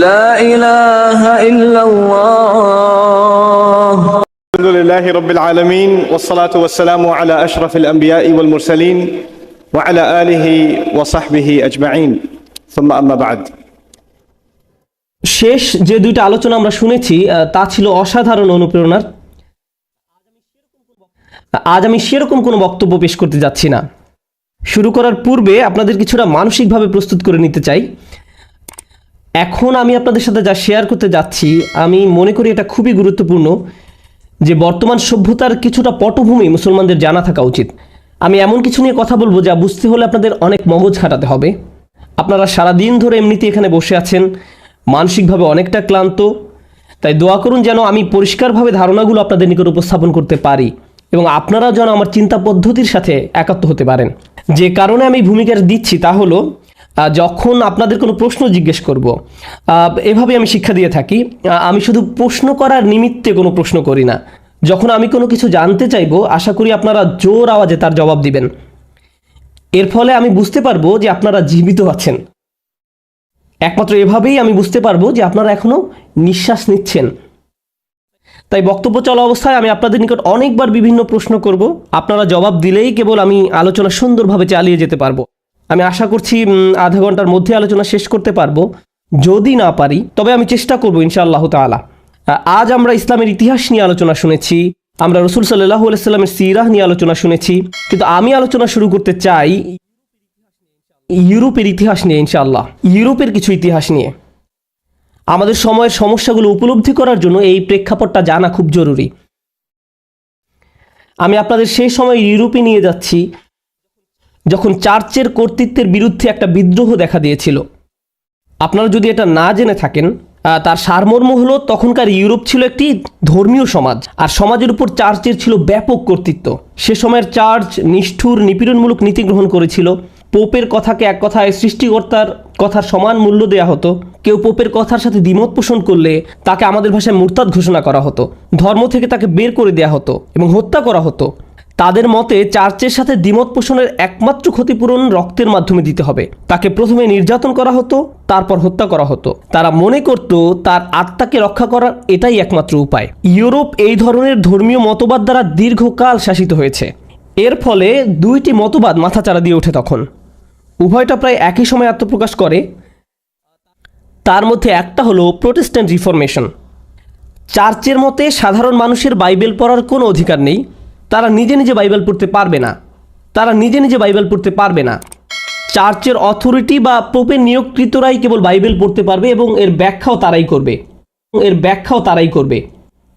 لا إله إلا الله الحمد لله رب العالمين والصلاة والسلام على أشرف الأنبياء والمرسلين وعلى آله وصحبه أجمعين ثم أما بعد শেষ যে দুইটা আলোচনা আমরা শুনেছি আহ, তা ছিল অসাধারণ অনুপ্রেরণার আজ আমি সেরকম কোনো বক্তব্য পেশ করতে যাচ্ছি না শুরু করার পূর্বে আপনাদের কিছুটা মানসিকভাবে প্রস্তুত করে নিতে চাই এখন আমি আপনাদের সাথে যা শেয়ার করতে যাচ্ছি, আমি মনে করি এটা খুবই গুরুত্বপূর্ণ যে বর্তমান সভ্যতার কিছুটা পটভূমি মুসলমানদের জানা থাকা উচিত। আমি এমন কিছু নিয়ে কথা বলব যা বুঝতে হলে আপনাদের অনেক মগজ খাটাতে হবে। আপনারা সারাদিন ধরে এমনিতে এখানে বসে আছেন, মানসিকভাবে অনেকটা ক্লান্ত। তাই দোয়া করুন যেন আমি পরিষ্কারভাবে ধারণাগুলো আপনাদের নিকট উপস্থাপন করতে পারি এবং আপনারা যেন আমার চিন্তা পদ্ধতির সাথে একাত্ম হতে পারেন। যে কারণে আমি ভূমিকা দিচ্ছি তা হলো যখন আপনাদের কোনো প্রশ্ন জিজ্ঞেস করব এভাবে আমি শিক্ষা দিয়ে থাকি। আমি শুধু প্রশ্ন করার নিমিত্তে কোনো প্রশ্ন করি না। যখন আমি কোনো কিছু জানতে চাইব, আশা করি আপনারা জোর আওয়াজে তার জবাব দিবেন। এর ফলে আমি বুঝতে পারব যে আপনারা জীবিত আছেন। একমাত্র এভাবেই আমি বুঝতে পারব যে আপনারা এখনও নিঃশ্বাস নিচ্ছেন। তাই বক্তব্য চলা অবস্থায় আমি আপনাদের নিকট অনেকবার বিভিন্ন প্রশ্ন করব। আপনারা জবাব দিলেই কেবল আমি আলোচনা সুন্দরভাবে চালিয়ে যেতে পারব। আমি আশা করছি আধা ঘণ্টার মধ্যে আলোচনা শেষ করতে পারব। যদি না পারি তবে আমি চেষ্টা করব ইনশাআল্লাহ আহ, আজ আমরা ইসলামের ইতিহাস নিয়ে আলোচনা শুনেছি আমরা রসুল সাল্লাহ আলাইস্লামের সিরাহ নিয়ে আলোচনা শুনেছি কিন্তু আমি আলোচনা শুরু করতে চাই ইউরোপের ইতিহাস নিয়ে ইনশাআল্লাহ ইউরোপের কিছু ইতিহাস নিয়ে। আমাদের সময়ের সমস্যাগুলো উপলব্ধি করার জন্য এই প্রেক্ষাপটটা জানা খুব জরুরি। আমি আপনাদের সেই সময় ইউরোপে নিয়ে যাচ্ছি যখন চার্চের কর্তৃত্বের বিরুদ্ধে একটা বিদ্রোহ দেখা দিয়েছিল। আপনারা যদি এটা না জেনে থাকেন তার সারমর্ম হলো তখনকার ইউরোপ ছিল একটি ধর্মীয় সমাজ, আর সমাজের উপর চার্চের ছিল ব্যাপক কর্তৃত্ব। সে সময়ের চার্চ নিষ্ঠুর, নিপীড়নমূলক নীতি গ্রহণ করেছিল। পোপের কথাকে এক কথায় সৃষ্টিকর্তার কথার সমান মূল্য দেয়া হতো। কেউ পোপের কথার সাথে দ্বিমত পোষণ করলে তাকে আমাদের ভাষায় মুরতাদ ঘোষণা করা হতো। ধর্ম থেকে তাকে বের করে দেয়া হতো এবং হত্যা করা হতো। তাদের মতে চার্চের সাথে দ্বিমত পোষণের একমাত্র ক্ষতিপূরণ রক্তের মাধ্যমে দিতে হবে। তাকে প্রথমে নির্যাতন করা হতো, তারপর হত্যা করা হতো। তারা মনে করত তার আত্মাকে রক্ষা করার এটাই একমাত্র উপায়। ইউরোপ এই ধরনের ধর্মীয় মতবাদ দ্বারা দীর্ঘকাল শাসিত হয়েছে। এর ফলে দুইটি মতবাদ মাথাচাড়া দিয়ে ওঠে তখন। উভয়টা প্রায় একই সময় আত্মপ্রকাশ করে। তার মধ্যে একটা হলো প্রোটেস্ট্যান্ট রিফরমেশন। চার্চের মতে সাধারণ মানুষের বাইবেল পড়ার কোনো অধিকার নেই। তারা নিজে নিজে বাইবেল পড়তে পারবে না। তারা নিজে নিজে বাইবেল পড়তে পারবে না। চার্চের অথরিটি বা পোপের নিয়োগকৃতরাই কেবল বাইবেল পড়তে পারবে এবং এর ব্যাখ্যাও তারাই করবে। এর ব্যাখ্যাও তারাই করবে।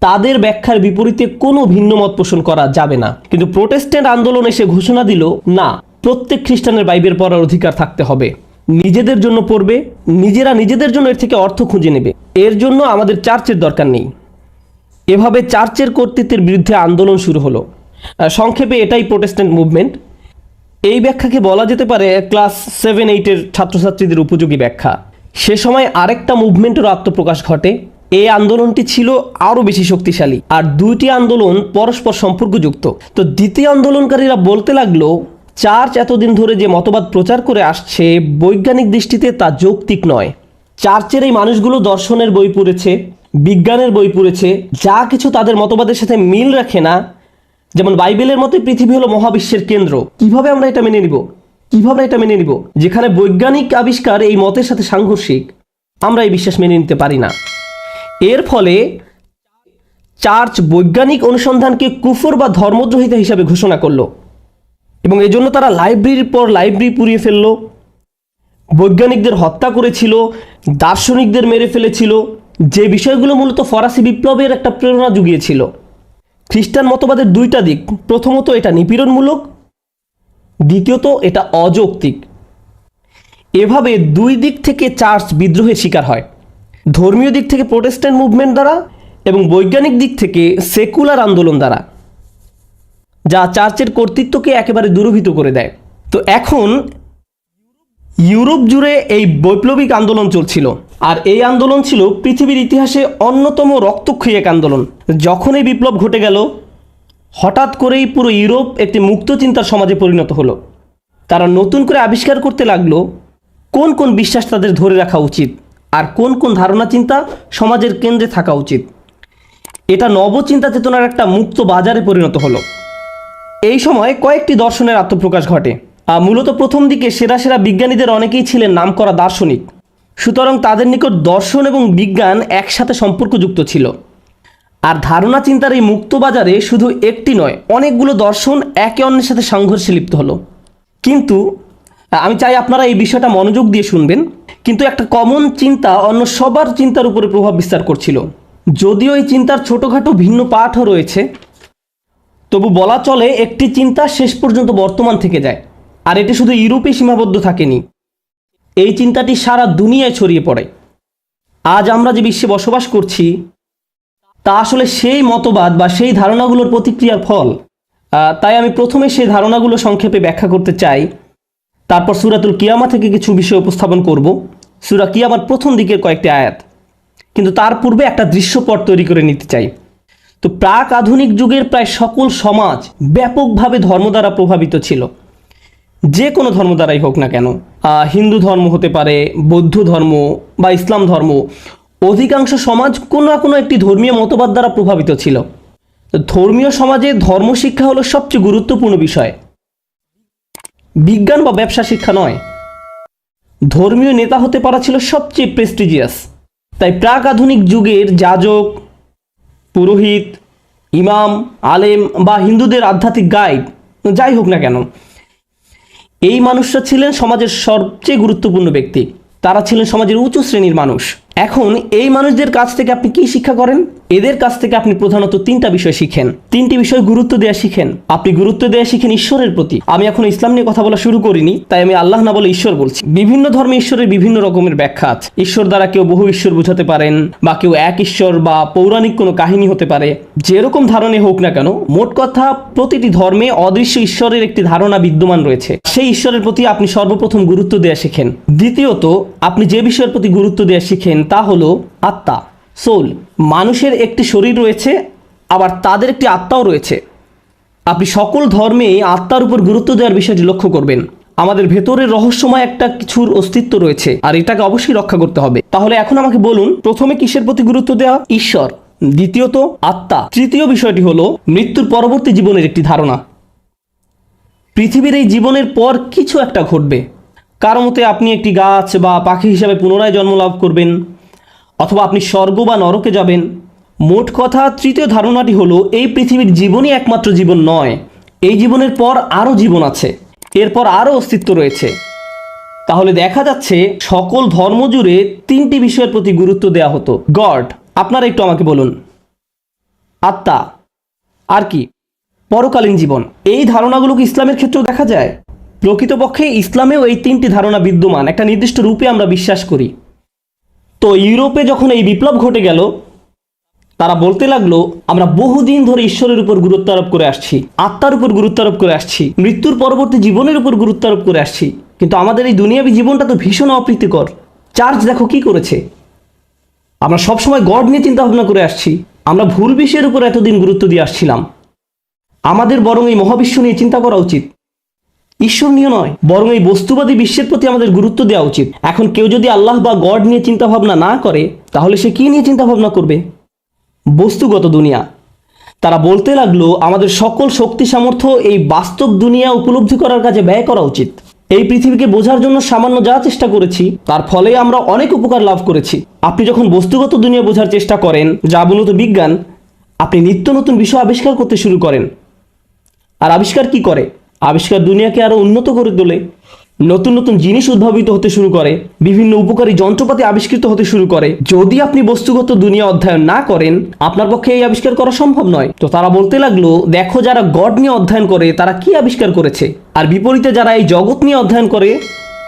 তাদের ব্যাখ্যার বিপরীতে কোনো ভিন্ন মত পোষণ করা যাবে না। কিন্তু প্রোটেস্ট্যান্ট আন্দোলন এসে ঘোষণা দিল, না, প্রত্যেক খ্রিস্টানের বাইবেল পড়ার অধিকার থাকতে হবে। নিজেদের জন্য পড়বে, নিজেরা নিজেদের জন্য এর থেকে অর্থ খুঁজে নেবে। এর জন্য আমাদের চার্চের দরকার নেই। এভাবে চার্চের কর্তৃত্বের বিরুদ্ধে আন্দোলন শুরু হলো। সংক্ষেপে এটাই প্রোটেস্ট্যান্ট মুভমেন্ট এই ব্যাখ্যাকে বলা যেতে পারে ক্লাস সেভেন এইটের ছাত্রছাত্রীদের উপযোগী ব্যাখ্যা। সে সময় আরেকটা মুভমেন্টেরও আত্মপ্রকাশ ঘটে। এই আন্দোলনটি ছিল আরও বেশি শক্তিশালী। আর দুইটি আন্দোলন পরস্পর সম্পর্কযুক্ত। তো দ্বিতীয় আন্দোলনকারীরা বলতে লাগল, চার্চ এতদিন ধরে যে মতবাদ প্রচার করে আসছে, বৈজ্ঞানিক দৃষ্টিতে তা যৌক্তিক নয়। চার্চের এই মানুষগুলো দর্শনের বই পড়েছে, বিজ্ঞানের বই পড়েছে, যা কিছু তাদের মতবাদের সাথে মিল রাখে না যেমন বাইবেলের মতে পৃথিবী হলো মহাবিশ্বের কেন্দ্র। কীভাবে আমরা এটা মেনে নিব? কীভাবে এটা মেনে নিব? যেখানে বৈজ্ঞানিক আবিষ্কার এই মতের সাথে সাংঘর্ষিক, আমরা এই বিশ্বাস মেনে নিতে পারি না। এর ফলে চার্চ বৈজ্ঞানিক অনুসন্ধানকে কুফর বা ধর্মদ্রোহিতা হিসাবে ঘোষণা করল এবং এজন্য তারা লাইব্রেরির পর লাইব্রেরি পুড়িয়ে ফেলল। বৈজ্ঞানিকদের হত্যা করেছিল, দার্শনিকদের মেরে ফেলেছিল, যে বিষয়গুলো মূলত ফরাসি বিপ্লবের একটা প্রেরণা জুগিয়েছিল। খ্রিস্টান মতবাদের দুইটা দিক। প্রথমত এটা নিপীড়নমূলক, দ্বিতীয়ত এটা অযৌক্তিক। এভাবে দুই দিক থেকে চার্চ বিদ্রোহের শিকার হয়। ধর্মীয় দিক থেকে প্রোটেস্ট্যান্ট মুভমেন্ট দ্বারা এবং বৈজ্ঞানিক দিক থেকে সেকুলার আন্দোলন দ্বারা, যা চার্চের কর্তৃত্বকে একেবারে দুরভিত করে দেয়। তো এখন ইউরোপ জুড়ে এই বৈপ্লবিক আন্দোলন চলছিল। আর এই আন্দোলন ছিল পৃথিবীর ইতিহাসে অন্যতম রক্তক্ষয়ী এক আন্দোলন। যখন এই বিপ্লব ঘটে গেল হঠাৎ করেই পুরো ইউরোপ একটি মুক্ত চিন্তার সমাজে পরিণত হলো। তারা নতুন করে আবিষ্কার করতে লাগল কোন কোন বিশ্বাস তাদের ধরে রাখা উচিত আর কোন কোন ধারণা চিন্তা সমাজের কেন্দ্রে থাকা উচিত। এটা নবচিন্তা চেতনার একটা মুক্ত বাজারে পরিণত হলো। এই সময় কয়েকটি দর্শনের আত্মপ্রকাশ ঘটে। আহ, মূলত প্রথম দিকে সেরা সেরা বিজ্ঞানীদের অনেকেই ছিলেন নামকরা দার্শনিক। সুতরাং তাদের নিকট দর্শন এবং বিজ্ঞান একসাথে সম্পর্কযুক্ত ছিল। আর ধারণা চিন্তার এই মুক্ত বাজারে শুধু একটি নয়, অনেকগুলো দর্শন একে অন্যের সাথে সংঘর্ষে লিপ্ত হলো। কিন্তু, আমি চাই আপনারা এই বিষয়টা মনোযোগ দিয়ে শুনবেন। কিন্তু একটা কমন চিন্তা অন্য সবার চিন্তার উপরে প্রভাব বিস্তার করছিল। যদিও এই চিন্তার ছোটোখাটো ভিন্ন পাঠও রয়েছে, তবু বলা চলে একটি চিন্তা শেষ পর্যন্ত বর্তমান থেকে যায়। আর এটি শুধু ইউরোপে সীমাবদ্ধ থাকেনি। এই চিন্তাটি সারা দুনিয়ায় ছড়িয়ে পড়ে। আজ আমরা যে বিশ্বে বসবাস করছি, তা আসলে সেই মতবাদ বা সেই ধারণাগুলোর প্রতিক্রিয়ার ফল। তাই আমি প্রথমে সেই ধারণাগুলো সংক্ষেপে ব্যাখ্যা করতে চাই। তারপর সুরাতুল কিয়ামা থেকে কিছু বিষয় উপস্থাপন করব। সুরা কিয়ামার প্রথম দিকের কয়েকটি আয়াত। কিন্তু তার পূর্বে একটা দৃশ্যপট তৈরি করে নিতে চাই। তো প্রাক আধুনিক যুগের প্রায় সকল সমাজ ব্যাপকভাবে ধর্ম দ্বারা প্রভাবিত ছিল। যে কোনো ধর্ম দ্বারাই হোক না কেন। হিন্দু ধর্ম হতে পারে, বৌদ্ধ ধর্ম বা ইসলাম ধর্ম, অধিকাংশ সমাজ কোনো না কোনো একটি ধর্মীয় মতবাদ দ্বারা প্রভাবিত ছিল। ধর্মীয় সমাজে ধর্ম শিক্ষা হলো সবচেয়ে গুরুত্বপূর্ণ বিষয়। বিজ্ঞান বা ব্যবসা শিক্ষা নয়। ধর্মীয় নেতা হতে পারা ছিল সবচেয়ে প্রেস্টিজিয়াস তাই প্রাক আধুনিক যুগের যাজক, পুরোহিত, ইমাম, আলেম বা হিন্দুদের আধ্যাত্মিক গাইড যাই হোক না কেন এই মানুষরা ছিলেন সমাজের সবচেয়ে গুরুত্বপূর্ণ ব্যক্তি। তারা ছিলেন সমাজের উঁচু শ্রেণির মানুষ। এখন এই মানুষদের কাছ থেকে আপনি কি শিক্ষা করেন? এদের কাছ থেকে আপনি প্রধানত তিনটা বিষয় শিখেন। তিনটি বিষয় গুরুত্ব দেওয়া শিখেন। আপনি গুরুত্ব দেওয়া শিখেন ঈশ্বরের প্রতি। আমি এখন ইসলাম নিয়ে কথা বলা শুরু করিনি, তাই আমি আল্লাহ না বলে ঈশ্বর বলছি। বিভিন্ন ধর্মে ঈশ্বরের বিভিন্ন রকমের ব্যাখ্যা আছে। ঈশ্বর দ্বারা কেউ বহু ঈশ্বর বোঝাতে পারেন, বা কেউ এক ঈশ্বর, বা পৌরাণিক কোনো কাহিনী হতে পারে। যেরকম ধারণে হোক না কেন, মোট কথা প্রতিটি ধর্মে অদৃশ্য ঈশ্বরের একটি ধারণা বিদ্যমান রয়েছে। সেই ঈশ্বরের প্রতি আপনি সর্বপ্রথম গুরুত্ব দেওয়া শিখেন। দ্বিতীয়ত, আপনি যে বিষয়ের প্রতি গুরুত্ব দেওয়া শিখেন তা হলো আত্মা। সোল, মানুষের একটি শরীর রয়েছে, আবার তাদের একটি আত্মাও রয়েছে। আপনি সকল ধর্মে আত্মার উপর গুরুত্ব দেওয়ার বিষয়টি লক্ষ্য করবেন। আমাদের ভেতরের রহস্যময় একটা কিছুর অস্তিত্ব রয়েছে, আর এটাকে অবশ্যই রক্ষা করতে হবে। তাহলে এখন আমাকে বলুন, প্রথমে কিসের প্রতি গুরুত্ব দেওয়া? ঈশ্বর। দ্বিতীয়ত, আত্মা। তৃতীয় বিষয়টি হলো, মৃত্যুর পরবর্তী জীবনের একটি ধারণা। পৃথিবীর এই জীবনের পর কিছু একটা ঘটবে। কারও মতে আপনি একটি গাছ বা পাখি হিসাবে পুনরায় জন্ম লাভ করবেন অথবা আপনি স্বর্গ বা নরকে যাবেন। মোট কথা, তৃতীয় ধারণাটি হলো, এই পৃথিবীর জীবনই একমাত্র জীবন নয়, এই জীবনের পর আরও জীবন আছে, এরপর আরও অস্তিত্ব রয়েছে। তাহলে দেখা যাচ্ছে, সকল ধর্ম জুড়ে তিনটি বিষয়ের প্রতি গুরুত্ব দেওয়া হতো। গড, আপনারা একটু আমাকে বলুন। আত্মা, আর কি? পরকালীন জীবন। এই ধারণাগুলো কি ইসলামের ক্ষেত্রেও দেখা যায়? প্রকৃতপক্ষে ইসলামেও এই তিনটি ধারণা বিদ্যমান। একটা নির্দিষ্ট রূপে আমরা বিশ্বাস করি। তো ইউরোপে যখন এই বিপ্লব ঘটে গেল, তারা বলতে লাগল, আমরা বহুদিন ধরে ঈশ্বরের উপর গুরুত্ব আরোপ করে আসছি, আত্মার উপর গুরুত্ব আরোপ করে আসছি, মৃত্যুর পরবর্তী জীবনের উপর গুরুত্ব আরোপ করে আসছি। কিন্তু আমাদের এই দুনিয়াবী জীবনটা তো ভীষণ অপ্রীতিকর। চার্চ দেখো কি করেছে? আমরা সবসময় গড নিয়ে চিন্তা ভাবনা করে আসছি। আমরা ভুল বিষয়ের উপর এতদিন গুরুত্ব দিয়ে আসছিলাম। আমাদের বরং এই মহাবিশ্ব নিয়ে চিন্তা করা উচিত। ঈশ্বর নিয়ে নয় বরং এই বস্তুবাদী বিশ্বের প্রতি আমাদের গুরুত্ব দেওয়া উচিত। এখন কেউ যদি আল্লাহ বা গড নিয়ে চিন্তা ভাবনা না করে, তাহলে সে কি নিয়ে চিন্তা ভাবনা করবে? বস্তুগত দুনিয়া। তারা বলতে লাগল, আমাদের সকল শক্তি সামর্থ্য এই বাস্তব দুনিয়া উপলব্ধি করার কাজে ব্যয় করা উচিত। এই পৃথিবীকে বোঝার জন্য সামান্য যা চেষ্টা করেছি, তার ফলে আমরা অনেক উপকার লাভ করেছি। আপনি যখন বস্তুগত দুনিয়া বোঝার চেষ্টা করেন যা মূলত বিজ্ঞান, আপনি নিত্য নতুন বিষয় আবিষ্কার করতে শুরু করেন। আর আবিষ্কার কি করে? আবিষ্কার দুনিয়াকে আরও উন্নত করে তোলে, নতুন নতুন জিনিস উদ্ভাবিত হতে শুরু করে, বিভিন্ন উপকারী যন্ত্রপাতি আবিষ্কৃত হতে শুরু করে। যদি আপনি বস্তুগত দুনিয়া অধ্যয়ন না করেন, আপনার পক্ষে এই আবিষ্কার করা সম্ভব নয়। তো তারা বলতে লাগল, দেখো যারা গড নিয়ে অধ্যয়ন করে, তারা কি আবিষ্কার করেছে? আর বিপরীতে যারা এই জগৎ নিয়ে অধ্যয়ন করে,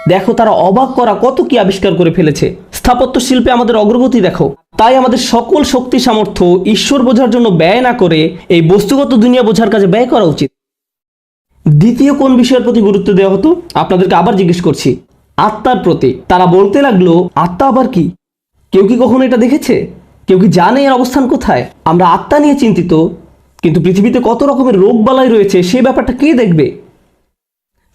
দেখো তারা অবাক করা কত কি আবিষ্কার করে ফেলেছে। স্থাপত্য শিল্পে আমাদের অগ্রগতি দেখো। তাই আমাদের সকল শক্তি সামর্থ্য ঈশ্বর বোঝার জন্য ব্যয় না করে, এই বস্তুগত দুনিয়া বোঝার কাজে ব্যয় করা উচিত। দ্বিতীয় কোন বিষয়ের প্রতি গুরুত্ব দেওয়া হতো? আপনাদেরকে আবার জিজ্ঞেস করছি। আত্মার প্রতি। তারা বলতে লাগল, আত্মা আবার কি? কেউ কি কখনো এটা দেখেছে? কেউ কি জানে এর অবস্থান কোথায়? আমরা আত্মা নিয়ে চিন্তিত, কিন্তু পৃথিবীতে কত রকমের রোগ বালাই রয়েছে, সে ব্যাপারটা কে দেখবে?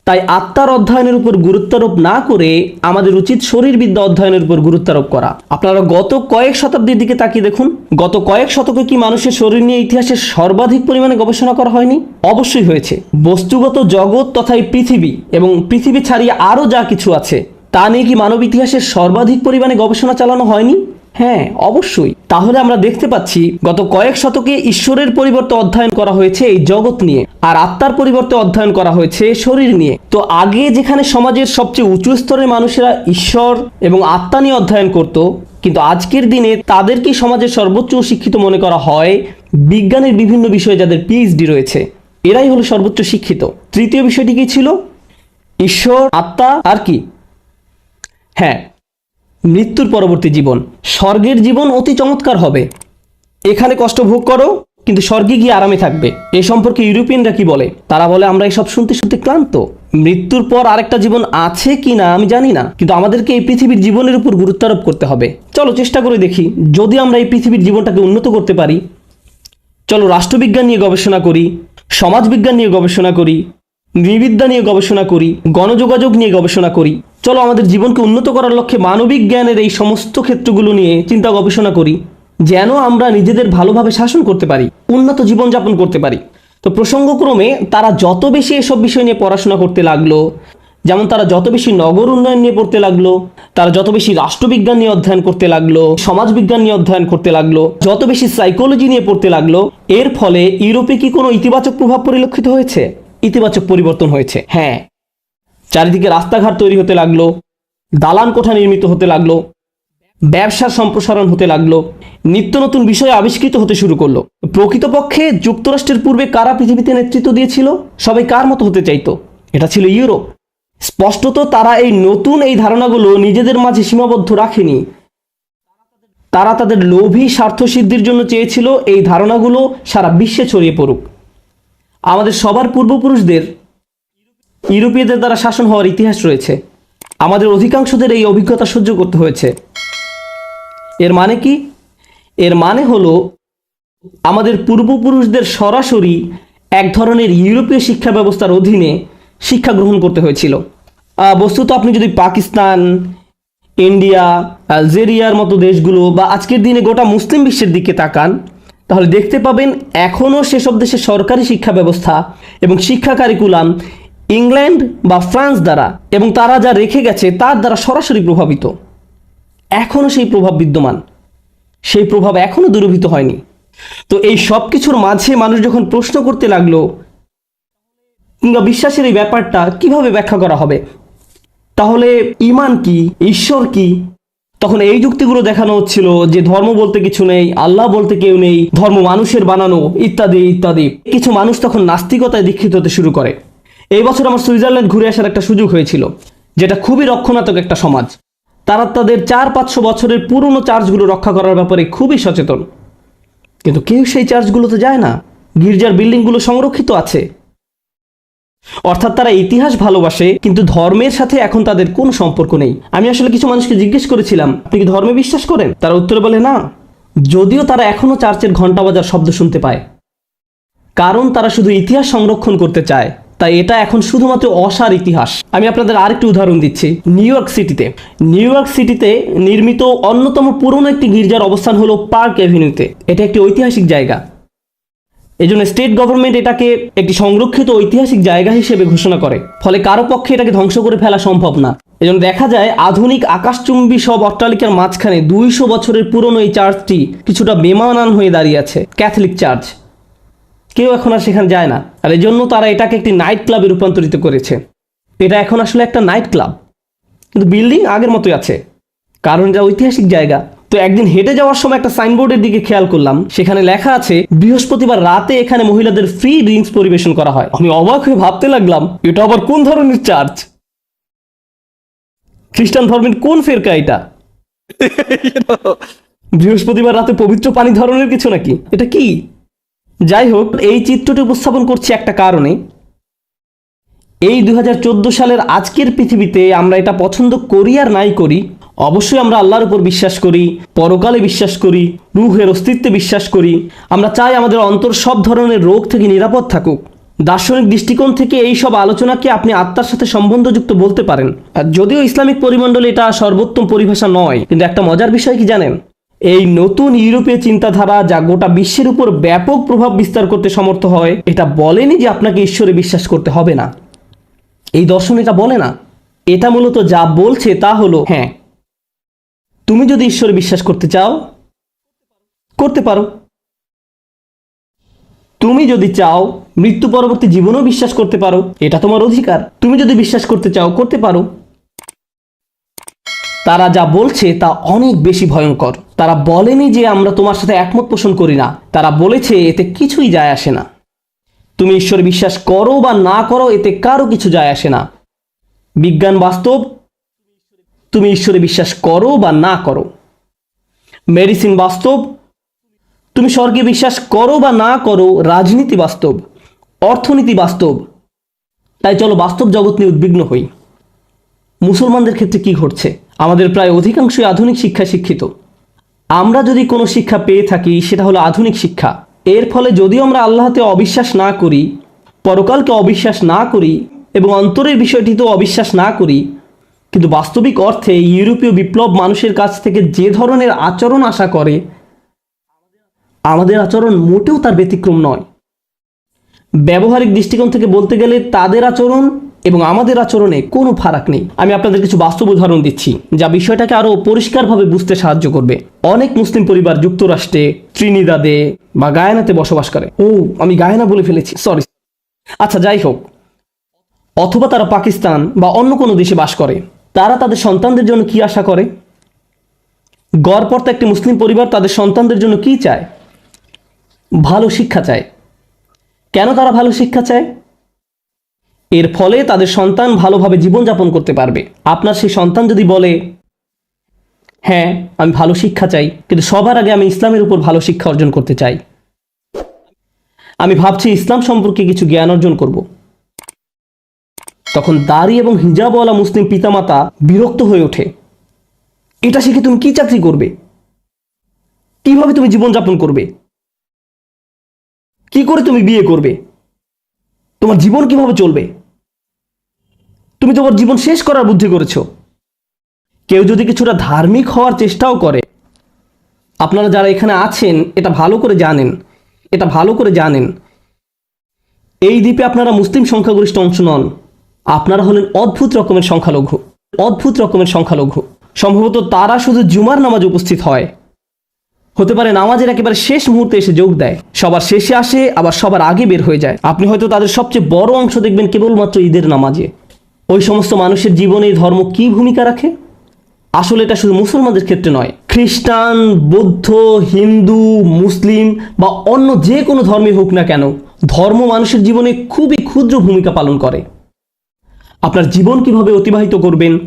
তাই আত্মার অধ্যয়নের উপর গুরুত্বারোপ না করে আমাদের উচিত শরীরবিদ্যা অধ্যয়নের উপর গুরুত্বারোপ করা। আপনারা গত কয়েক শতাব্দীর দিকে তাকিয়ে দেখুন, গত কয়েক শতকে কি মানুষের শরীর নিয়ে ইতিহাসে সর্বাধিক পরিমাণে গবেষণা করা হয়নি? অবশ্যই হয়েছে। বস্তুগত জগৎ তথা এই পৃথিবী এবং পৃথিবী ছাড়িয়ে আরও যা কিছু আছে, তা নিয়ে কি মানব ইতিহাসের সর্বাধিক পরিমাণে গবেষণা চালানো হয়নি? হ্যাঁ অবশ্যই। তাহলে আমরা দেখতে পাচ্ছি, গত কয়েক শতকে ঈশ্বরের পরিবর্তে অধ্যয়ন করা হয়েছে এই জগৎ নিয়ে আর আত্মার পরিবর্তে অধ্যয়ন করা হয়েছে শরীর নিয়ে। তো আগে যেখানে সমাজের সবচেয়ে উঁচু স্তরের মানুষেরা ঈশ্বর এবং আত্মা নিয়ে অধ্যয়ন করত, কিন্তু আজকের দিনে তাদেরকে সমাজের সর্বোচ্চ শিক্ষিত মনে করা হয় বিজ্ঞানের বিভিন্ন বিষয়ে যাদের পিএইচডি রয়েছে। এরাই হলো সর্বোচ্চ শিক্ষিত। তৃতীয় বিষয়টি কি ছিল? ঈশ্বর, আত্মা আর কি? হ্যাঁ মৃত্যুর পরবর্তী জীবন। স্বর্গের জীবন অতি চমৎকার হবে। এখানে কষ্ট ভোগ করো, কিন্তু স্বর্গে গিয়ে আরামে থাকবে। এ সম্পর্কে ইউরোপিয়ানরা কি বলে? তারা বলে, আমরা এসব শুনতে শুনতে ক্লান্ত। মৃত্যুর পর আরেকটা জীবন আছে কি না, আমি জানি না। কিন্তু আমাদেরকে এই পৃথিবীর জীবনের উপর গুরুত্বারোপ করতে হবে। চলো চেষ্টা করে দেখি, যদি আমরা এই পৃথিবীর জীবনটাকে উন্নত করতে পারি। চলো রাষ্ট্রবিজ্ঞান নিয়ে গবেষণা করি, সমাজবিজ্ঞান নিয়ে গবেষণা করি, নৃবিদ্যা নিয়ে গবেষণা করি, গণযোগাযোগ নিয়ে গবেষণা করি। চলো আমাদের জীবনকে উন্নত করার লক্ষ্যে মানবিক জ্ঞানের এই সমস্ত ক্ষেত্রগুলো নিয়ে চিন্তা গবেষণা করি, যেন আমরা নিজেদের ভালোভাবে শাসন করতে পারি, উন্নত জীবনযাপন করতে পারি। তো প্রসঙ্গক্রমে, তারা যত বেশি এসব বিষয় নিয়ে পড়াশোনা করতে লাগল, যেমন তারা যত বেশি নগর উন্নয়ন নিয়ে পড়তে লাগল, তারা যত বেশি রাষ্ট্রবিজ্ঞান নিয়ে অধ্যয়ন করতে লাগল, সমাজবিজ্ঞান নিয়ে অধ্যয়ন করতে লাগল, যত বেশি সাইকোলজি নিয়ে পড়তে লাগল, এর ফলে ইউরোপে কি কোনো ইতিবাচক প্রভাব পরিলক্ষিত হয়েছে? ইতিবাচক পরিবর্তন হয়েছে হ্যাঁ। চারিদিকে রাস্তাঘাট তৈরি হতে লাগল, দালান কোঠা নির্মিত হতে লাগল, ব্যবসার সম্প্রসারণ হতে লাগল, নিত্য নতুন বিষয় আবিষ্কৃত হতে শুরু করল। প্রকৃতপক্ষে যুক্তরাষ্ট্রের পূর্বে কারা পৃথিবীতে নেতৃত্ব দিয়েছিল? সবাই কার মতো হতে চাইতো? এটা ছিল ইউরোপ। স্পষ্টত তারা এই নতুন এই ধারণাগুলো নিজেদের মাঝে সীমাবদ্ধ রাখেনি। তারা তাদের লোভী স্বার্থসিদ্ধির জন্য চেয়েছিল এই ধারণাগুলো সারা বিশ্বে ছড়িয়ে পড়ুক। আমাদের সবার পূর্বপুরুষদের ইউরোপীয়দের দ্বারা শাসন হওয়ার ইতিহাস রয়েছে। আমাদের অধিকাংশদের এই অভিজ্ঞতা সহ্য করতে হয়েছে। এর মানে কি? এর মানে হলো, আমাদের পূর্বপুরুষদের সরাসরি এক ধরনের ইউরোপীয় শিক্ষা ব্যবস্থার অধীনে শিক্ষা গ্রহণ করতে হয়েছিল। বস্তুত আপনি যদি পাকিস্তান, ইন্ডিয়া, আলজেরিয়ার মতো দেশগুলো বা আজকের দিনে গোটা মুসলিম বিশ্বের দিকে তাকান, তাহলে দেখতে পাবেন এখনও সেসব দেশের সরকারি শিক্ষা ব্যবস্থা এবং শিক্ষা কারিকুলাম ইংল্যান্ড বা ফ্রান্স দ্বারা এবং তারা যা রেখে গেছে তার দ্বারা সরাসরি প্রভাবিত। এখনও সেই প্রভাব বিদ্যমান। সেই প্রভাব এখনও দূরীভূত হয়নি। তো এই সব কিছুর মাঝে মানুষ যখন প্রশ্ন করতে লাগল, কিংবা বিশ্বাসের এই ব্যাপারটা কীভাবে ব্যাখ্যা করা হবে? তাহলে ইমান কি? ঈশ্বর কি? তখন এই যুক্তিগুলো দেখানো হচ্ছিল যে ধর্ম বলতে কিছু নেই, আল্লাহ বলতে কেউ নেই, ধর্ম মানুষের বানানো, ইত্যাদি ইত্যাদি। কিছু মানুষ তখন নাস্তিকতায় দীক্ষিত হতে শুরু করে। এই বছর আমার সুইজারল্যান্ড ঘুরে আসার একটা সুযোগ হয়েছিল, যেটা খুবই রক্ষণাত্মক একটা সমাজ। তারা তাদের চার পাঁচশো বছরের পুরনো চার্চগুলো রক্ষা করার ব্যাপারে খুবই সচেতন। কিন্তু কেউ সেই চার্চগুলোতে যায় না, গির্জার বিল্ডিংগুলো সংরক্ষিত আছে। অর্থাৎ তারা ইতিহাস ভালোবাসে, কিন্তু ধর্মের সাথে এখন তাদের কোনো সম্পর্ক নেই। আমি আসলে কিছু মানুষকে জিজ্ঞেস করেছিলাম, আপনি কি ধর্মে বিশ্বাস করেন? তারা উত্তরে বলে, না। যদিও তারা এখনও চার্চের ঘণ্টা বাজার শব্দ শুনতে পায়। কারণ তারা শুধু ইতিহাস সংরক্ষণ করতে চায়। তাই এটা এখন শুধুমাত্র অসার ইতিহাস। আমি আপনাদের আরেকটি উদাহরণ দিচ্ছি, নিউ ইয়র্ক সিটিতে। নিউ ইয়র্ক সিটিতে নির্মিত অন্যতম পুরনো একটি গির্জার অবস্থান হলো পার্ক অ্যাভিনিউতে। এটা একটি ঐতিহাসিক জায়গা। এই জন্য স্টেট গভর্নমেন্ট এটাকে একটি সংরক্ষিত ঐতিহাসিক জায়গা হিসেবে ঘোষণা করে। ফলে কারও পক্ষে এটাকে ধ্বংস করে ফেলা সম্ভব না। এজন্য দেখা যায়, আধুনিক আকাশচুম্বী সব অট্টালিকার মাঝখানে দুইশো বছরের পুরনো এই চার্চটি কিছুটা বেমানান হয়ে দাঁড়িয়ে আছে, ক্যাথলিক চার্চ। কেউ এখন আর সেখানে যায় না। আর এই জন্য তারা এটাকে একটি নাইট ক্লাবে রূপান্তরিত করেছে। এটা এখন আসলে একটা নাইট ক্লাব কিন্তু বিল্ডিং আগের মতোই আছে। কারণ যা ঐতিহাসিক জায়গা। তো একদিন হেঁটে যাওয়ার সময় একটা সাইনবোর্ডের দিকে খেয়াল করলাম। সেখানে লেখা আছে বৃহস্পতিবার রাতে এখানে মহিলাদের ফ্রি ড্রিঙ্কস পরিবেশন করা হয়। আমি অবাক হয়ে ভাবতে লাগলাম এটা আবার কোন ধরনের চার্চ খ্রিস্টান ধর্মের কোন ফেরকা এটা? বৃহস্পতিবার রাতে পবিত্র পানি ধরনের কিছু নাকি? এটা কি? যাই হোক এই চিত্রটি উপস্থাপন করছি একটা কারণে। এই দু হাজার চোদ্দ সালের আজকের পৃথিবীতে আমরা এটা পছন্দ করি আর নাই করি, অবশ্যই আমরা আল্লাহর উপর বিশ্বাস করি, পরকালে বিশ্বাস করি, রুহের অস্তিত্বে বিশ্বাস করি। আমরা চাই আমাদের অন্তর সব ধরনের রোগ থেকে নিরাপদ থাকুক। দার্শনিক দৃষ্টিকোণ থেকে এই সব আলোচনাকে আপনি আত্মার সাথে সম্বন্ধযুক্ত বলতে পারেন। আর যদিও ইসলামিক পরিমণ্ডলে এটা সর্বোত্তম পরিভাষা নয়, কিন্তু একটা মজার বিষয় কি জানেন? এই নতুন ইউরোপীয় চিন্তাধারা যা গোটা বিশ্বের উপর ব্যাপক প্রভাব বিস্তার করতে সমর্থ হয়, এটা বলেনি যে আপনাকে ঈশ্বরে বিশ্বাস করতে হবে না। এই দর্শন এটা বলে না। এটা মূলত যা বলছে তা হলো হ্যাঁ তুমি যদি ঈশ্বরে বিশ্বাস করতে চাও, করতে পারো। তুমি যদি চাও, মৃত্যু পরবর্তী জীবনেও বিশ্বাস করতে পারো, এটা তোমার অধিকার। তুমি যদি বিশ্বাস করতে চাও, করতে পারো। তারা যা বলছে তা অনেক বেশি ভয়ঙ্কর। তারা বলেনি যে আমরা তোমার সাথে একমত পোষণ করি না। তারা বলেছে, এতে কিছুই যায় আসে না। তুমি ঈশ্বরে বিশ্বাস করো বা না করো, এতে কারও কিছু যায় আসে না। বিজ্ঞান বাস্তব, তুমি ঈশ্বরে বিশ্বাস করো বা না করো। মেডিসিন বাস্তব, তুমি স্বর্গে বিশ্বাস করো বা না করো, রাজনীতি বাস্তব, অর্থনীতি বাস্তব। তাই চলো বাস্তব জগৎ নিয়ে উদ্বিগ্ন হই। মুসলমানদের ক্ষেত্রে কি ঘটছে? আমাদের প্রায় অধিকাংশই আধুনিক শিক্ষায় শিক্ষিত। আমরা যদি কোনো শিক্ষা পেয়ে থাকি, সেটা হলো আধুনিক শিক্ষা। এর ফলে যদিও আমরা আল্লাহতে অবিশ্বাস না করি, পরকালকে অবিশ্বাস না করি এবং অন্তরের বিষয়টিতেও অবিশ্বাস না করি, কিন্তু বাস্তবিক অর্থে ইউরোপীয় বিপ্লব মানুষের কাছ থেকে যে ধরনের আচরণ আশা করে, আমাদের আচরণ মোটেও তার ব্যতিক্রম নয়। ব্যবহারিক দৃষ্টিকোণ থেকে বলতে গেলে তাদের আচরণ এবং আমাদের আচরণে কোনো ফারাক নেই। আমি আপনাদের কিছু বাস্তব উদাহরণ দিচ্ছি, যা বিষয়টাকে আরও পরিষ্কারভাবে বুঝতে সাহায্য করবে। অনেক মুসলিম পরিবার যুক্তরাষ্ট্রে, ত্রিনিদাদে বা গায়ানাতে বসবাস করে। ও, আমি গায়ানা বলে ফেলেছি সরি আচ্ছা যাই হোক। অথবা তারা পাকিস্তান বা অন্য কোনো দেশে বাস করে। তারা তাদের সন্তানদের জন্য কি আশা করে? গড়পড়তা একটি মুসলিম পরিবার তাদের সন্তানদের জন্য কি চায়? ভালো শিক্ষা চায়। কেন তারা ভালো শিক্ষা চায়? এর ফলে তাদের সন্তান ভালোভাবে জীবনযাপন করতে পারবে। আপনার সেই সন্তান যদি বলে হ্যাঁ আমি ভালো শিক্ষা চাই, কিন্তু সবার আগে আমি ইসলামের উপর ভালো শিক্ষা অর্জন করতে চাই। আমি ভাবছি ইসলাম সম্পর্কে কিছু জ্ঞান অর্জন করব। তখন দাড়ি এবং হিজাবওয়ালা মুসলিম পিতামাতা বিরক্ত হয়ে ওঠে। এটা শিখে তুমি কি চাকরি করবে? কীভাবে তুমি জীবনযাপন করবে? কি করে তুমি বিয়ে করবে? তোমার জীবন কীভাবে চলবে? তুমি তোমার জীবন শেষ করার বুদ্ধি করেছ। কেউ যদি কিছুটা ধার্মিক হওয়ার চেষ্টাও করে, আপনারা যারা এখানে আছেন, এটা ভালো করে জানেন, এটা ভালো করে জানেন। এই দ্বীপে আপনারা মুসলিম সংখ্যাগরিষ্ঠ অংশ নন, আপনারা হলেন অদ্ভুত রকমের সংখ্যালঘু, অদ্ভুত রকমের সংখ্যালঘু। সম্ভবত তারা শুধু জুমার নামাজ উপস্থিত হয়। হতে পারে নামাজের একেবারে শেষ মুহূর্তে এসে যোগ দেয়, সবার শেষে আসে, আবার সবার আগে বের হয়ে যায়। আপনি হয়তো তাদের সবচেয়ে বড় অংশ দেখবেন কেবলমাত্র ঈদের নামাজে। ওই সমস্ত মানুষের জীবনে ধর্ম কি ভূমিকা রাখে? আসলে এটা শুধু মুসলমানদের ক্ষেত্রে নয়। খ্রিস্টান, বৌদ্ধ, হিন্দু, মুসলিম বা অন্য যে কোনো ধর্মে হোক না কেন, ধর্ম মানুষের জীবনে খুবই ক্ষুদ্র ভূমিকা পালন করে। আপনার জীবন কীভাবে অতিবাহিত করবেন?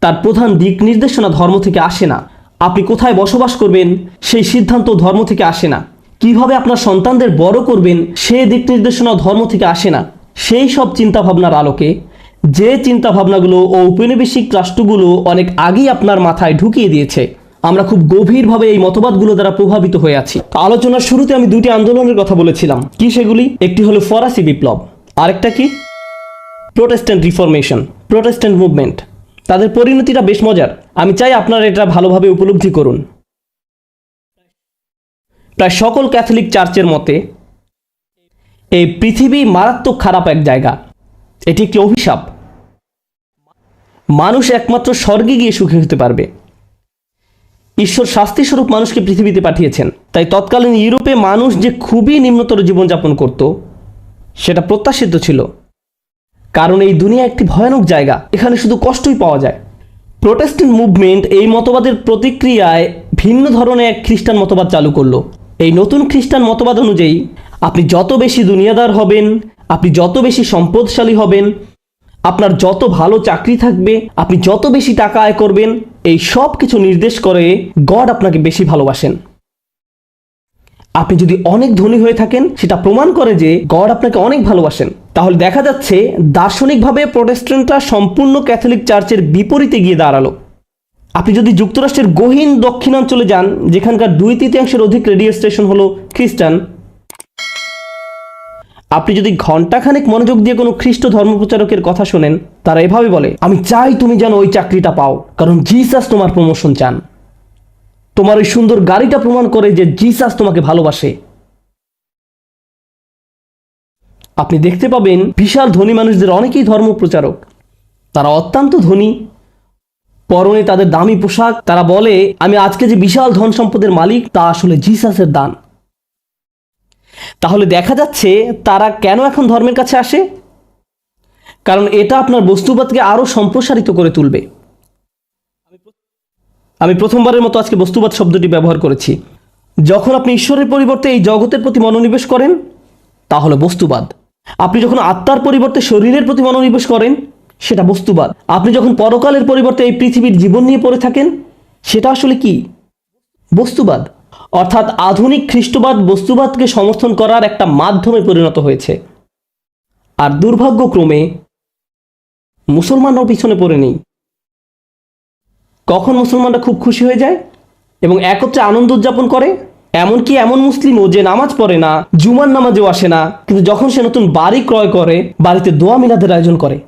তার প্রধান দিক নির্দেশনা ধর্ম থেকে আসে না। আপনি কোথায় বসবাস করবেন? সেই সিদ্ধান্ত ধর্ম থেকে আসে না। কীভাবে আপনার সন্তানদের বড় করবেন? সে দিক নির্দেশনা ধর্ম থেকে আসে না। সেই সব চিন্তাভাবনার আলোকে যে চিন্তা ভাবনাগুলো ও ঔপনিবেশিক রাষ্ট্রগুলো অনেক আগেই আপনার মাথায় ঢুকিয়ে দিয়েছে, আমরা খুব গভীরভাবে এই মতবাদগুলো দ্বারা প্রভাবিত হয়ে আছি। আলোচনার শুরুতে আমি দুটি আন্দোলনের কথা বলেছিলাম। কি সেগুলি? একটি হলো ফরাসি বিপ্লব, আরেকটা কি? প্রোটেস্ট্যান্ট রিফরমেশন প্রোটেস্ট্যান্ট মুভমেন্ট তাদের পরিণতিটা বেশ মজার। আমি চাই আপনারা এটা ভালোভাবে উপলব্ধি করুন। প্রায় সকল ক্যাথলিক চার্চের মতে, এই পৃথিবী মারাত্মক খারাপ এক জায়গা। এটি একটি অভিশাপ। মানুষ একমাত্র স্বর্গে গিয়ে সুখী হতে পারবে। ঈশ্বর শাস্তি স্বরূপ মানুষকে পৃথিবীতে পাঠিয়েছেন। তাই তৎকালীন ইউরোপে মানুষ যে খুবই নিম্নতর জীবনযাপন করত, সেটা প্রত্যাশিত ছিল। কারণ এই দুনিয়া একটি ভয়ানক জায়গা, এখানে শুধু কষ্টই পাওয়া যায়। প্রোটেস্টেন্ট মুভমেন্ট এই মতবাদের প্রতিক্রিয়ায় ভিন্ন ধরনের এক খ্রিস্টান মতবাদ চালু করল। এই নতুন খ্রিস্টান মতবাদ অনুযায়ী, আপনি যত বেশি দুনিয়াদার হবেন আপনি যত বেশি সম্পদশালী হবেন, আপনার যত ভালো চাকরি থাকবে, আপনি যত বেশি টাকা আয় করবেন, এই সব কিছু নির্দেশ করে গড আপনাকে বেশি ভালোবাসেন। আপনি যদি অনেক ধনী হয়ে থাকেন, সেটা প্রমাণ করে যে গড আপনাকে অনেক ভালোবাসেন। তাহলে দেখা যাচ্ছে দার্শনিকভাবে প্রোটেস্ট্যান্টরা সম্পূর্ণ ক্যাথলিক চার্চের বিপরীতে গিয়ে দাঁড়াল। আপনি যদি যুক্তরাষ্ট্রের গহীন দক্ষিণাঞ্চলে যান, যেখানকার দুই তৃতীয়াংশের অধিক রেডিও স্টেশন হলো খ্রিস্টান আপনি যদি ঘন্টাখানেক মনোযোগ দিয়ে কোনো খ্রিস্ট ধর্মপ্রচারকের কথা শোনেন, তারা এভাবে বলে, আমি চাই তুমি যেন ওই চাকরিটা পাও, কারণ জিসাস তোমার প্রমোশন চান। তোমার ওই সুন্দর গাড়িটা প্রমাণ করে যে জিসাস তোমাকে ভালোবাসে। আপনি দেখতে পাবেন বিশাল ধনী মানুষদের অনেকেই ধর্মপ্রচারক। তারা অত্যন্ত ধনী। পরনে তাদের দামি পোশাক। তারা বলে, আমি আজকে যে বিশাল ধন সম্পদের মালিক, তা আসলে জিসাসের দান। তাহলে দেখা যাচ্ছে তারা কেন এখন ধর্মের কাছে আসে? কারণ এটা আপনার বস্তুবাদকে আরও সম্প্রসারিত করে তুলবে। আমি প্রথমবারের মতো আজকে বস্তুবাদ শব্দটি ব্যবহার করেছি। যখন আপনি ঈশ্বরের পরিবর্তে এই জগতের প্রতি মনোনিবেশ করেন, তাহলে বস্তুবাদ। আপনি যখন আত্মার পরিবর্তে শরীরের প্রতি মনোনিবেশ করেন, সেটা বস্তুবাদ। আপনি যখন পরকালের পরিবর্তে এই পৃথিবীর জীবন নিয়ে পড়ে থাকেন, সেটা আসলে কি? বস্তুবাদ। অর্থাৎ আধুনিক খ্রিস্টবাদ বস্তুবাদকে সমর্থন করার একটা মাধ্যমে পরিণত হয়েছে। আর দুর্ভাগ্যক্রমে মুসলমানরাও পিছনে পড়ে নেই। কখন মুসলমানরা খুব খুশি হয়ে যায় এবং একত্রে আনন্দ উদযাপন করে? এমনকি এমন মুসলিমও যে নামাজ পড়ে না, জুমার নামাজেও আসে না, কিন্তু যখন সে নতুন বাড়ি ক্রয় করে, বাড়িতে দোয়া মিলাদের আয়োজন করে।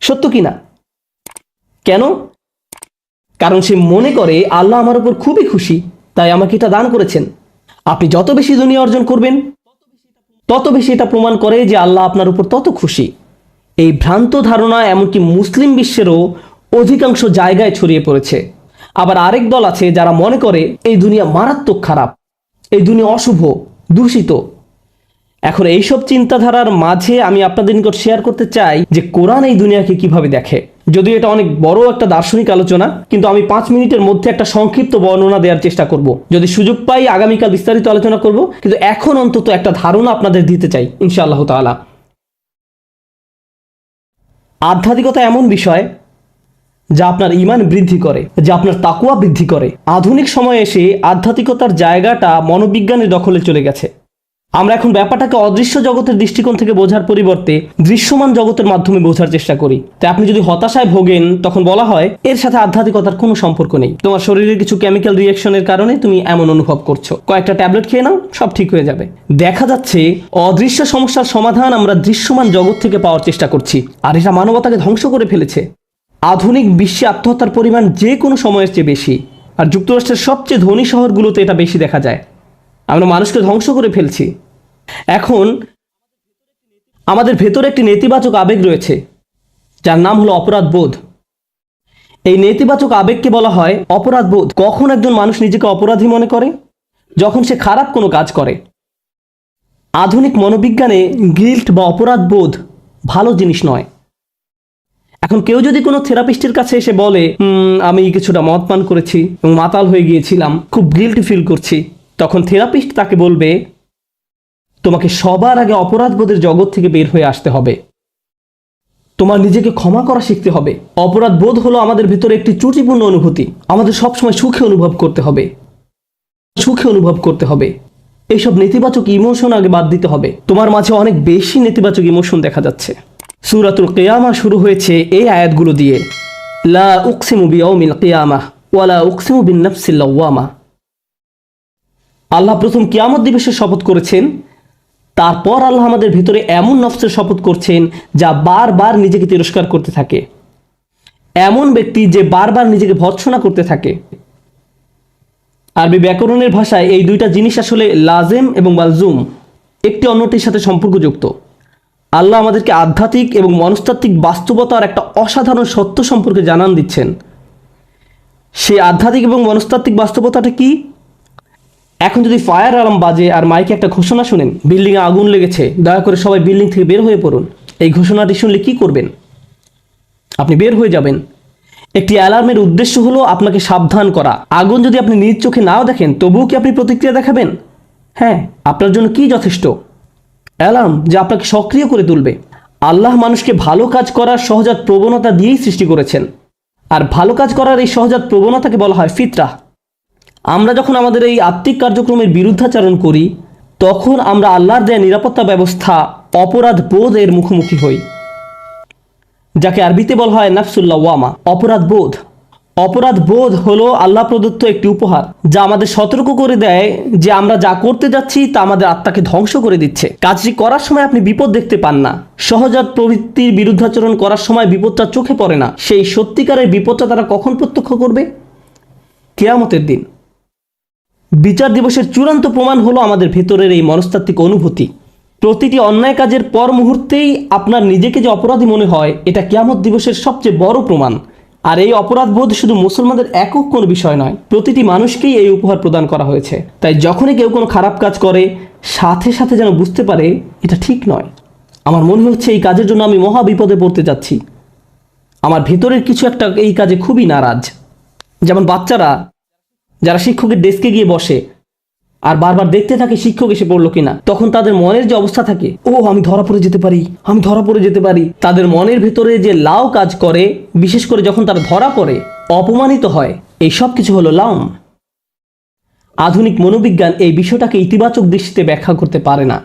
সত্য কি না? কেন? কারণ সে মনে করে আল্লাহ আমার উপর খুবই খুশি। তাই আমাকে এটা দান করেছেন। আপনি যত বেশি দুনিয়া অর্জন করবেন, তত বেশি এটা প্রমাণ করে যে আল্লাহ আপনার উপর তত খুশি। এই ভ্রান্ত ধারণা এমনকি মুসলিম বিশ্বেরও অধিকাংশ জায়গায় ছড়িয়ে পড়েছে। আবার আরেক দল আছে যারা মনে করে এই দুনিয়া মারাত্মক খারাপ, এই দুনিয়া অশুভ, দূষিত। এখন এইসব চিন্তাধারার মাঝে আমি আপনাদের নিকট শেয়ার করতে চাই যে কোরআন এই দুনিয়াকে কীভাবে দেখে। যদিও এটা অনেক বড় একটা দার্শনিক আলোচনা, কিন্তু আমি পাঁচ মিনিটের মধ্যে একটা সংক্ষিপ্ত বর্ণনা দেওয়ার চেষ্টা করব। যদি সুযোগ পাই, আগামীকাল বিস্তারিত আলোচনা করব, কিন্তু এখন অন্তত একটা ধারণা আপনাদের দিতে চাই, ইনশাআল্লাহ তাআলা। আধ্যাত্মিকতা এমন বিষয়, যা আপনার ইমান বৃদ্ধি করে, যা আপনার তাকুয়া বৃদ্ধি করে। আধুনিক সময়ে এসে আধ্যাত্মিকতার জায়গাটা মনোবিজ্ঞানের দখলে চলে গেছে। আমরা এখন ব্যাপারটাকে অদৃশ্য জগতের দৃষ্টিকোণ থেকে বোঝার পরিবর্তে দৃশ্যমান জগতের মাধ্যমে বোঝার চেষ্টা করি। তাই আপনি যদি হতাশায় ভোগেন, তখন বলা হয়, এর সাথে আধ্যাত্মিকতার কোনো সম্পর্ক নেই। তোমার শরীরের কিছু কেমিক্যাল রিয়াকশনের কারণে তুমি এমন অনুভব করছ। কয়েকটা ট্যাবলেট খেয়ে নাও, সব ঠিক হয়ে যাবে। দেখা যাচ্ছে, অদৃশ্য সমস্যার সমাধান আমরা দৃশ্যমান জগৎ থেকে পাওয়ার চেষ্টা করছি, আর এটা মানবতাকে ধ্বংস করে ফেলেছে। আধুনিক বিশ্বে আত্মহত্যার পরিমাণ যে কোনো সময়ের চেয়ে বেশি, আর যুক্তরাষ্ট্রের সবচেয়ে ধনী শহরগুলোতে এটা বেশি দেখা যায়। আমরা মানুষকে ধ্বংস করে ফেলছি। এখন আমাদের ভেতরে একটি নেতিবাচক আবেগ রয়েছে, যার নাম হলো অপরাধ বোধ। এই নেতিবাচক আবেগকে বলা হয় অপরাধ বোধ। কখন একজন মানুষ নিজেকে অপরাধী মনে করে? যখন সে খারাপ কোনো কাজ করে। আধুনিক মনোবিজ্ঞানে গিল্ট বা অপরাধ বোধ ভালো জিনিস নয়। এখন কেউ যদি কোনো থেরাপিস্টের কাছে এসে বলে আমি কিছুটা মদ পান করেছি এবং মাতাল হয়ে গিয়েছিলাম, খুব গিল্ট ফিল করছি। তখন থেরাপিস্ট তাকে বলবে, তোমাকে সবার আগে অপরাধবোধের জগৎ থেকে বের হয়ে আসতে হবে। তোমার নিজেকে ক্ষমা করা শিখতে হবে। অপরাধ বোধ হলো আমাদের ভিতরে একটি ত্রুটিপূর্ণ অনুভূতি। আমাদের সবসময় সুখে অনুভব করতে হবে। সুখে অনুভব করতে হবে। এইসব নেতিবাচক ইমোশন আগে বাদ দিতে হবে। তোমার মাঝে অনেক বেশি নেতিবাচক ইমোশন দেখা যাচ্ছে। সুরাতুল কেয়ামা শুরু হয়েছে এই আয়াতগুলো দিয়ে। লা উকসিমু বিয়াউমিল কিয়ামা ওয়ালা উকসিমু বিন নাফসিল লাওয়ামা। আল্লাহ প্রথম কিয়ামত দিবসের শপথ করেছেন। তারপর আল্লাহ আমাদের ভিতরে এমন নফসের শপথ করছেন, যা বারবার নিজেকে তিরস্কার করতে থাকে। এমন ব্যক্তি যে বারবার নিজেকে ভৎসনা করতে থাকে। আরবি ব্যাকরণের ভাষায় এই দুইটা জিনিস আসলে লাজেম এবং মালজুম, একটি অন্যটির সাথে সম্পর্কযুক্ত। আল্লাহ আমাদেরকে আধ্যাত্মিক এবং মনস্তাত্ত্বিক বাস্তবতার একটা অসাধারণ সত্য সম্পর্কে জানান দিচ্ছেন। সেই আধ্যাত্মিক এবং মনস্তাত্ত্বিক বাস্তবতাটা কি? এখন যদি ফায়ার অ্যালার্ম বাজে আর মাইকে একটা ঘোষণা শুনেন বিল্ডিংয়ে আগুন লেগেছে, দয়া করে সবাই বিল্ডিং থেকে বের হয়ে পড়ুন। এই ঘোষণাটি শুনলে কি করবেন? আপনি বের হয়ে যাবেন। একটি অ্যালার্মের উদ্দেশ্য হলো আপনাকে সাবধান করা। আগুন যদি আপনি নিজ চোখে নাও দেখেন, তবুও কি আপনি প্রতিক্রিয়া দেখাবেন? হ্যাঁ আপনার জন্য কি যথেষ্ট? অ্যালার্ম যা আপনাকে সক্রিয় করে তুলবে। আল্লাহ মানুষকে ভালো কাজ করার সহজাত প্রবণতা দিয়েই সৃষ্টি করেছেন। আর ভালো কাজ করার এই সহজাত প্রবণতাকে বলা হয় ফিতরা আমরা যখন আমাদের এই আত্মিক কার্যক্রমের বিরুদ্ধাচারণ করি, তখন আমরা আল্লাহর দেয়া নিরাপত্তা ব্যবস্থা, অপরাধ বোধ এর মুখোমুখি হই। যাকে আরবিতে বলা হয় নাফসুল্লাহ ওয়ামা, অপরাধ বোধ। অপরাধ বোধ হলো আল্লাহ প্রদত্ত একটি উপহার, যা আমাদের সতর্ক করে দেয় যে আমরা যা করতে যাচ্ছি তা আমাদের আত্মাকে ধ্বংস করে দিচ্ছে। কাজটি করার সময় আপনি বিপদ দেখতে পান না। সহজাত প্রবৃত্তির বিরুদ্ধাচরণ করার সময় বিপদটা চোখে পড়ে না। সেই সত্যিকারের বিপদটা তারা কখন প্রত্যক্ষ করবে? কেয়ামতের দিন। বিচার দিবসের চূড়ান্ত প্রমাণ হলো আমাদের ভেতরের এই মনস্তাত্ত্বিক অনুভূতি। প্রতিটি অন্যায় কাজের পর মুহূর্তেই আপনার নিজেকে যে অপরাধী মনে হয়, এটা কিয়ামত দিবসের সবচেয়ে বড় প্রমাণ। আর এই অপরাধ বোধ শুধু মুসলমানদের একক কোনো বিষয় নয়, প্রতিটি মানুষকেই এই উপহার প্রদান করা হয়েছে। তাই যখনই কেউ কোনো খারাপ কাজ করে, সাথে সাথে যেন বুঝতে পারে, এটা ঠিক নয়। আমার মনে হচ্ছে এই কাজের জন্য আমি মহা বিপদে পড়তে যাচ্ছি। আমার ভেতরের কিছু একটা এই কাজে খুবই নারাজ। যেমন বাচ্চারা যারা শিক্ষকের ডেস্কে গিয়ে বসে আর বারবার দেখতে থাকে শিক্ষক এসে পড়ল কিনা, তখন তাদের মনের যে অবস্থা থাকে ও আমি ধরা পড়ে যেতে পারি, আমি ধরা পড়ে যেতে পারি। তাদের মনের ভেতরে যে লাউ কাজ করে, বিশেষ করে যখন তারা ধরা পড়ে, অপমানিত হয়, এই সব কিছু হলো লাউম আধুনিক মনোবিজ্ঞান এই বিষয়টাকে ইতিবাচক দৃষ্টিতে ব্যাখ্যা করতে পারে না।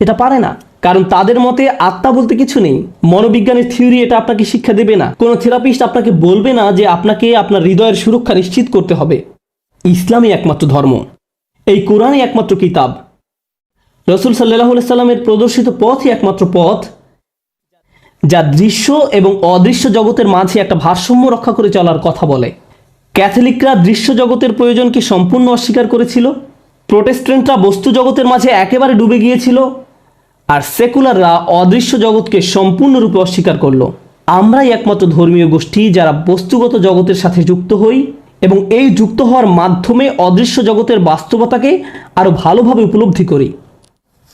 এটা পারে না। কারণ তাদের মতে আত্মা বলতে কিছু নেই। মনোবিজ্ঞানের থিওরি এটা আপনাকে শিক্ষা দেবে না। কোনো থেরাপিস্ট আপনাকে বলবে না যে আপনাকে আপনার হৃদয়ের সুরক্ষা নিশ্চিত করতে হবে। ইসলামই একমাত্র ধর্ম। এই কোরআনই একমাত্র কিতাব। রসুল সাল্লাহ সাল্লামের প্রদর্শিত পথই একমাত্র পথ, যা দৃশ্য এবং অদৃশ্য জগতের মাঝে একটা ভারসাম্য রক্ষা করে চলার কথা বলে। ক্যাথলিকরা দৃশ্য জগতের প্রয়োজনকে সম্পূর্ণ অস্বীকার করেছিল। প্রোটেস্ট্যান্টরা বস্তু জগতের মাঝে একেবারে ডুবে গিয়েছিল। আর সেকুলাররা অদৃশ্য জগৎকে সম্পূর্ণরূপে অস্বীকার করল। আমরাই একমাত্র ধর্মীয় গোষ্ঠী যারা বস্তুগত জগতের সাথে যুক্ত হই এবং এই যুক্ত হওয়ার মাধ্যমে অদৃশ্য জগতের বাস্তবতাকে আরও ভালোভাবে উপলব্ধি করি।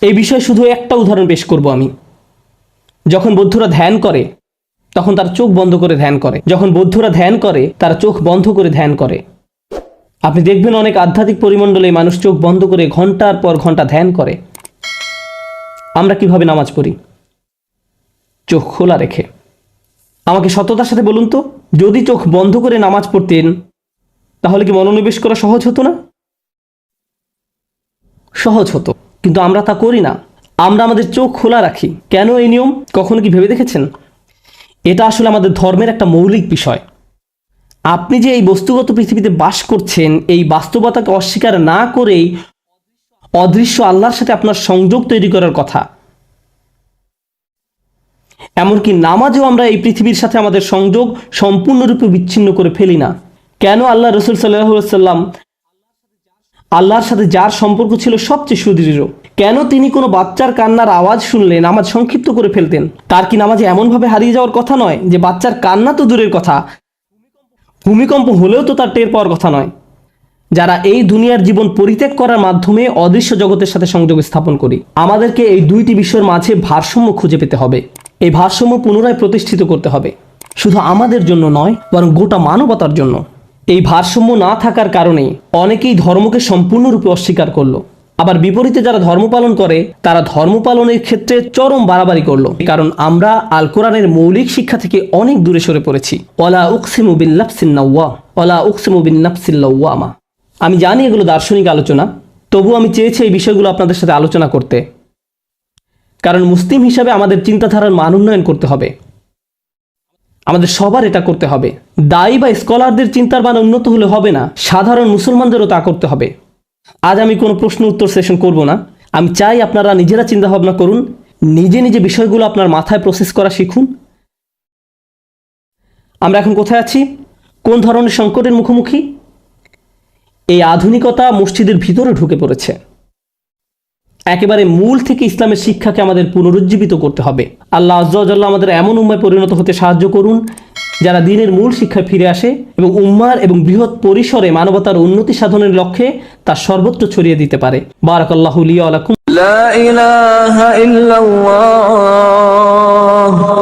এই বিষয়ে শুধু একটা উদাহরণ পেশ করব আমি। যখন বৌদ্ধরা ধ্যান করে, তখন তার চোখ বন্ধ করে ধ্যান করে। যখন বৌদ্ধরা ধ্যান করে, তারা চোখ বন্ধ করে ধ্যান করে। আপনি দেখবেন অনেক আধ্যাত্মিক পরিমণ্ডলে মানুষ চোখ বন্ধ করে ঘণ্টার পর ঘণ্টা ধ্যান করে। আমরা কীভাবে নামাজ পড়ি? চোখ খোলা রেখে। আমাকে সততার সাথে বলুন তো, যদি চোখ বন্ধ করে নামাজ পড়তেন, তাহলে কি মনোনিবেশ করা সহজ হতো না? সহজ হতো, কিন্তু আমরা তা করি না। আমরা আমাদের চোখ খোলা রাখি। কেন এই নিয়ম? কখনো কি ভেবে দেখেছেন? এটা আসলে আমাদের ধর্মের একটা মৌলিক বিষয়। আপনি যে এই বস্তুগত পৃথিবীতে বাস করছেন, এই বাস্তবতাকে অস্বীকার না করেই অদৃশ্য আল্লাহর সাথে আপনার সংযোগ তৈরি করার কথা। এমনকি নামাজেও আমরা এই পৃথিবীর সাথে আমাদের সংযোগ সম্পূর্ণরূপে বিচ্ছিন্ন করে ফেলি না। কেন আল্লাহ রসুল সাল্লাম আল্লাহর সাথে যার সম্পর্ক ছিল সবচেয়ে সুদৃঢ়? কেন তিনি কোনো বাচ্চার কান্নার আওয়াজ শুনলে নামাজ সংক্ষিপ্ত করে ফেলতেন? তার কি নামাজে এমনভাবে হারিয়ে যাওয়ার কথা নয় যে বাচ্চার কান্না তো দূরের কথা? ভূমিকম্প হলেও তো তার টের পাওয়ার কথা নয়। যারা এই দুনিয়ার জীবন পরিত্যাগ করার মাধ্যমে অদৃশ্য জগতের সাথে সংযোগ স্থাপন করি, আমাদেরকে এই দুইটি বিষয়ের মাঝে ভারসাম্য খুঁজে পেতে হবে। এই ভারসাম্য পুনরায় প্রতিষ্ঠিত করতে হবে। শুধু আমাদের জন্য নয়, বরং গোটা মানবতার জন্য। এই ভারসাম্য না থাকার কারণেই অনেকেই ধর্মকে সম্পূর্ণরূপে অস্বীকার করল। আবার বিপরীতে যারা ধর্ম পালন করে, তারা ধর্ম পালনের ক্ষেত্রে চরম বাড়াবাড়ি করল। কারণ আমরা আল কোরআনের মৌলিক শিক্ষা থেকে অনেক দূরে সরে পড়েছি। ওলা উকসিমু বিল্লাফসিন্নাওয়া ওলা উকসিমু বিন্নাফসিল্লাওয়ামা আমি জানি এগুলো দার্শনিক আলোচনা, তবু আমি চেয়েছি এই বিষয়গুলো আপনাদের সাথে আলোচনা করতে। কারণ মুসলিম হিসাবে আমাদের চিন্তাধারার মান উন্নয়ন করতে হবে। আমাদের সবার এটা করতে হবে। দায়ী বা স্কলারদের চিন্তার মান উন্নত হলে হবে না, সাধারণ মুসলমানদেরও তা করতে হবে। আজ আমি কোনো প্রশ্ন উত্তর সেশন করব না। আমি চাই আপনারা নিজেরা চিন্তাভাবনা করুন, নিজে নিজে বিষয়গুলো আপনার মাথায় প্রসেস করা শিখুন। আমরা এখন কোথায় আছি? কোন ধরনের সংকটের মুখোমুখি? এই আধুনিকতা মসজিদের ভিতরে ঢুকে পড়েছে। একেবারে মূল থেকে ইসলামের শিক্ষাকে আমাদের পুনরুজ্জীবিত করতে হবে। আল্লাহ আজ্লাহ আমাদের এমন উম্মায় পরিণত হতে সাহায্য করুন, যারা দিনের মূল শিক্ষায় ফিরে আসে এবং উম্মার এবং বৃহৎ পরিসরে মানবতার উন্নতি সাধনের লক্ষ্যে তা সর্বত্র ছড়িয়ে দিতে পারে। বারাকাল্লাহ